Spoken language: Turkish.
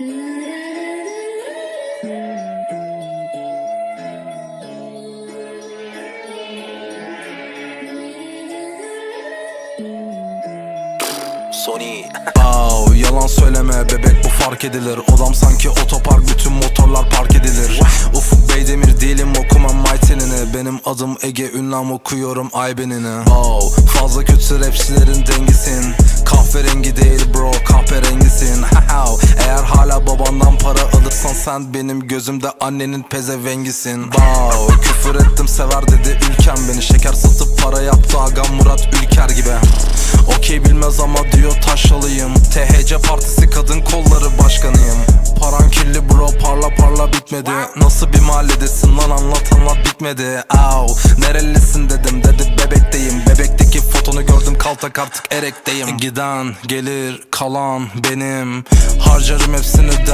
Sony. Au yalan söyleme bebek bu fark edilir. Odam sanki otopark bütün motorlar park edilir. Ufuk Beydemir değilim okumam Maytenini. Benim adım Ege ünlam okuyorum Aybenini. Au fazla kötü rapçilerin dengisin sen benim gözümde annenin pezevengisin. Wow, küfür ettim sever dedi ülkem beni. Şeker satıp para yaptı agam Murat Ülker gibi. Okey bilmez ama diyor taşalıyım. THC partisi kadın kolları başkanıyım. Paran kirli bro parla parla bitmedi. Nasıl bir mahalledesin lan anlat anlat bitmedi. Au nerelisin dedim dedi bebekteyim. Bebekteki fotonu gördüm kaltak artık erekteyim. Giden gelir kalan benim. Harcarım hepsini demem